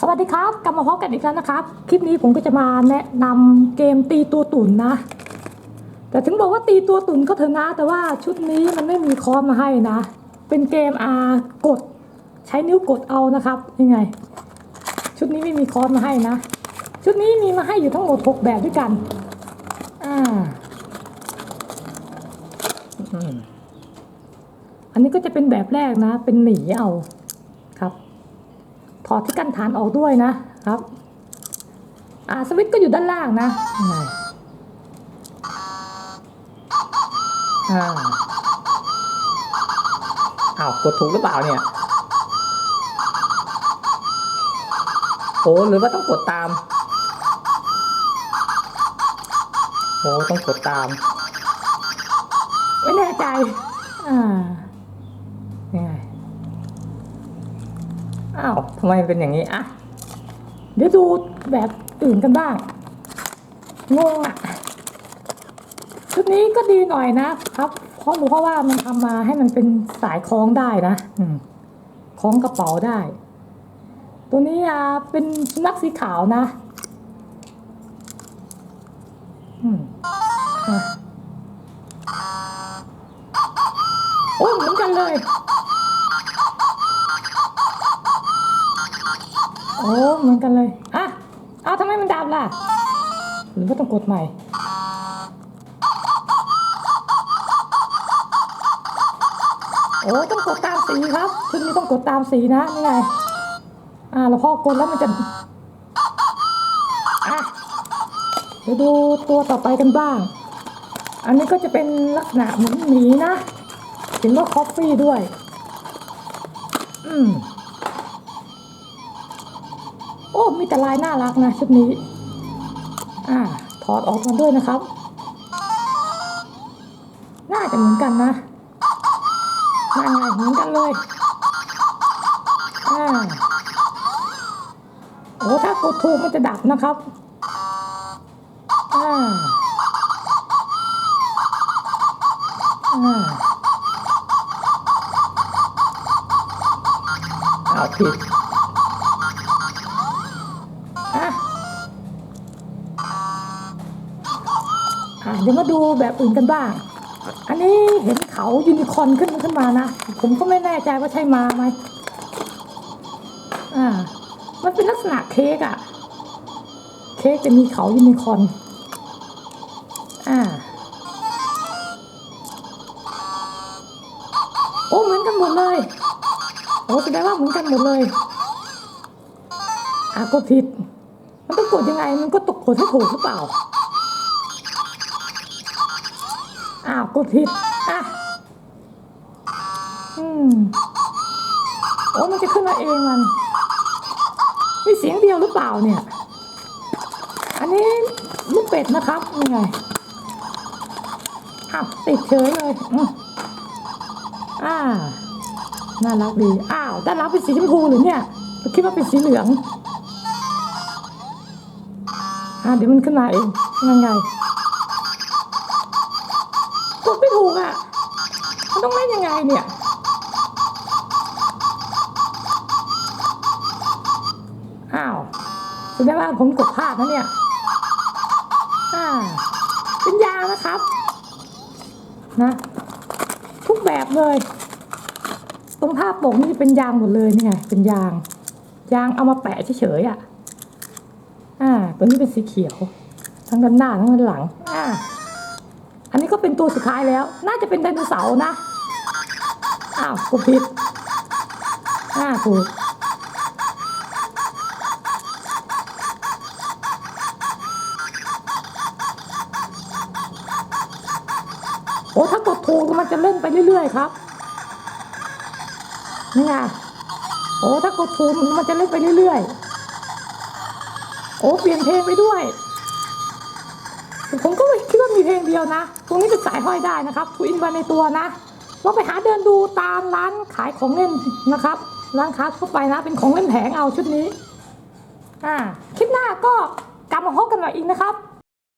สวัสดีครับ กลับมาพบกันอีกแล้วนะครับ คลิปนี้ผมก็จะมาแนะนำเกมตีตัวตุ่นนะ แต่ถึงบอกว่าตีตัวตุ่นก็เถอะนะ แต่ว่าชุดนี้มันไม่มีคอร์สมาให้นะ เป็นเกมอากด ใช้นิ้วกดเอานะครับยังไง ชุดนี้ไม่มีคอร์สมาให้นะ ชุดนี้มีมาให้อยู่ทั้งหมด 6 แบบด้วยกันอ่าอันนี้ก็จะเป็นแบบแรกนะ เป็นหนีเอาครับ ถอดที่กั้นฐานออกด้วยนะครับ อ่าสวิตช์ก็อยู่ด้านล่างนะอ่าอ้าวกดถูกหรือเปล่าเนี่ยโอ้หรือว่าต้องกดตามโอ้ต้องกดตาม ไม่แน่ใจ อ่า ทำไมเป็นอย่างนี้อะเดี๋ยวดูแบบอื่นกันบ้างงงอะชุดนี้ก็ดีหน่อยนะครับ เพราะเพราะว่ามันทำมาให้มันเป็นสายคล้องได้นะอืมคล้องกระเป๋าได้ ตัวนี้อะเป็นสุนัขสีขาวนะ อืม โอ้เหมือนกันเลยอะเอาทำไมมันดับล่ะ หรือว่าต้องกดใหม่ โอ้ต้องกดตามสีครับชุดนี้ต้องกดตามสีนะนี่ไงอ่าแล้วพอกดแล้วมันจะอะเดี๋ยวดูตัวต่อไปกันบ้าง อันนี้ก็จะเป็นลักษณะเหมือนหมีนะเห็นว่าคอฟฟี่ด้วย อืม โอ้มีแต่ลายน่ารักนะชุดนี้ อ่าถอดออกมาด้วยนะครับ น่าจะเหมือนกันนะนั่นไงเหมือนกันเลย อ่า โอ้ถ้ากดถูกมันจะดับนะครับ อ่า อ่าเอาผิด เดี๋ยวมาดูแบบอื่นกันบ้าง อันนี้เห็นเขายูนิคอนขึ้นขึ้นมานะ ผมก็ไม่แน่ใจว่าใช่มาไหมอ่า มันเป็นลักษณะเค้กอะเค้กจะมีเขายูนิคอนอ่า โอ้เหมือนกันหมดเลย โอ้แสดงว่าเหมือนกันหมดเลยอะก็ผิด มันต้องกดยังไง มันก็ตกกดให้ถูกหรือเปล่า อ้าวกดผิดอะอืมโอ้มันจะขึ้นมาเองมันมีเสียงเดียวหรือเปล่าเนี่ย อันนี้ลูกเป็ดนะครับยังไงอ้าวติดเฉยเลยอ่าน่ารักดี อ้าวด้านหลังเป็นสีชมพูหรือเนี่ยคิดว่าเป็นสีเหลืองอ่าเดี๋ยวมันขึ้นมาเองยังไง กดไม่ถูกอะมันต้องเล่นยังไงเนี่ยอ้าวแสดงว่าผมกดพลาดนะเนี่ยอ่าเป็นยางนะครับ นะ ทุกแบบเลย ตรงท่าปกนี่เป็นยางหมดเลยนี่ไงเป็นยาง ยางเอามาแปะเฉยๆอะอ่าตัวนี้เป็นสีเขียว ทั้งด้านหน้าทั้งด้านหลัง อ่า อันนี้ก็เป็นตัวสุดท้ายแล้ว น่าจะเป็นไดโนเสาร์นะ อ้าวกูผิดอ่าถูกโอ้ถ้ากดถูกมันจะเล่นไปเรื่อยๆครับ นี่ไง โอ้ถ้ากดถูกมันจะเล่นไปเรื่อยๆ โอ้เปลี่ยนเพลงไปด้วย ผมก็คิดว่ามีเพลงเดียวนะ ตรงนี้เป็นสายห้อยได้นะครับทูอินวันในตัวนะลองไปหาเดินดูตามร้านขายของเล่นนะครับ ร้านค้าทั่วไปนะ เป็นของเล่นแผงเอาชุดนี้ อ่า คลิปหน้าก็กลับมาพบกันใหม่อีกนะครับ